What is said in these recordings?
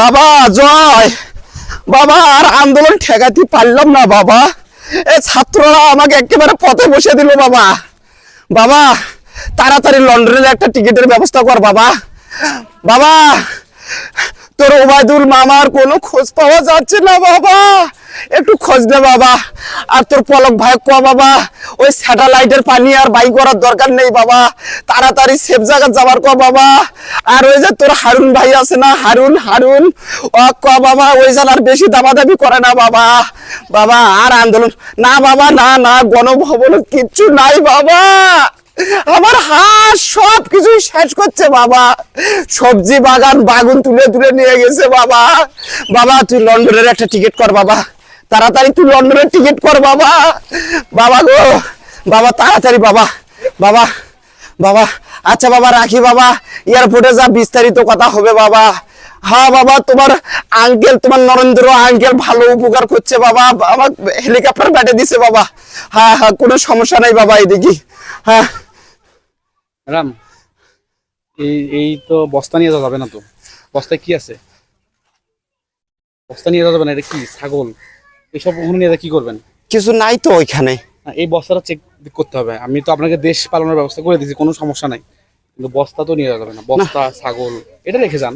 বাবা, জয়। বাবা, আর আন্দোলন ঠেকাতে পারলাম না বাবা। এ ছাত্ররা আমাকে একেবারে পথে বসে দিল বাবা। বাবা, তাড়াতাড়ি লন্ডনের একটা টিকিটের ব্যবস্থা কর বাবা। বাবা, তোর ওবায়দুল মামার কোনো খোঁজ পাওয়া যাচ্ছে না বাবা। একটু খোঁজ দে বাবা। আর তোর পলক ভাই ক বাবা? ওই স্যাটেলাইটের পানি আর বাই করার দরকার নেই বাবা। তাড়াতাড়ি সেফ জায়গা যাবার ক বাবা। আর ওই যে তোর হারুন ভাই আছে না? হারুন হারুন। ও ক বাবা, ওই যেন আর বেশি দাবাদাবি করে না বাবা। বাবা, আর আন্দোলন। না বাবা, না না, গণভবন কিচ্ছু নাই বাবা। আমার হাঁস সব কিছু শেষ করছে বাবা। সবজি বাগান, বাগুন তুলে তুলে নিয়ে গেছে বাবা। বাবা, তুই লন্ডনের একটা টিকিট কর বাবা। তাড়াতাড়ি তুই লন্ডনের টিকিট কর, বাবা। বাবা গো, বাবা, তাড়াতাড়ি, বাবা বাবা বাবা। আচ্ছা বাবা, রাখি, বাবা। এয়ারপোর্টে যা বিস্তারিত কথা হবে, বাবা। হ্যাঁ বাবা, তোমার আঙ্কেল তোমার নরেন্দ্র আঙ্কেল ভালো উপকার করছে, বাবা। আমার হেলিকপ্টার ব্যাটে দিছে, বাবা। হ্যাঁ হ্যাঁ কোনো সমস্যা নাই, বাবা, এদিকে। হ্যাঁ। রাম এই এই তো বস্তা নিয়ে যাবে না তো? বস্তায় কি আছে? বস্তা নিয়ে যাবে না, এটা কি, ছাগল? এসব ওখানে নিয়ে কি করবেন? কিছু নাই তো ওইখানে। এই বস্তাটা চেক করতে হবে। আমি তো আপনাকে দেশ পালনের ব্যবস্থা করে দিয়েছি কোনো সমস্যা নাই। কিন্তু বস্তা তো নিয়ে যাবে না। বস্তা ছাগল এটা রেখে যান।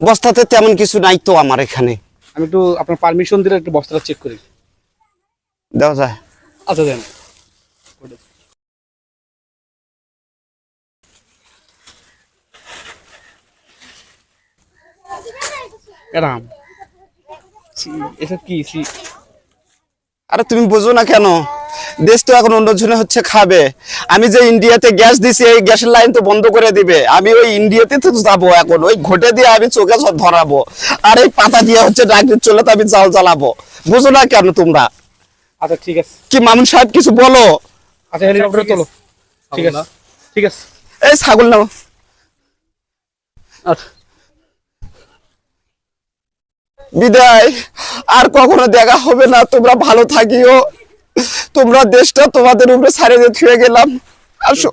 বস্তাতে তেমন কিছু নাই তো আমার এখানে। আমি একটু আপনার পারমিশন দিলে একটু বস্তাটা চেক করি। দেওয়া যায়। আচ্ছা দেন। এরাম। কি আরে তুমি বুঝো না কেন? দেশ তো এখন অন্যজনে হচ্ছে খাবে। আমি যে ইন্ডিয়াতে গ্যাস দিছি এই গ্যাসের লাইন তো বন্ধ করে দিবে। আমি ওই ইন্ডিয়াতে তো যাব এখন। ওই ঘটে দিয়ে আমি চোখে সব ধরাবো। আর এই পাতা দিয়ে হচ্ছে ডাক্তার চলে তো আমি জাল জ্বালাবো। বুঝো না কেন তোমরা? আচ্ছা ঠিক আছে। কি মামুন সাহেব কিছু বলো? আচ্ছা হেলিকপ্টারে তোলো। ঠিক আছে ঠিক আছে। এই ছাগল নাও। আচ্ছা। বিদায়। আর কখনো দেখা হবে না, তোমরা ভালো থাকিও। তোমরা দেশটা তোমাদের উপরে ছাড়িয়ে দিয়ে থুয়ে গেলাম। আসো।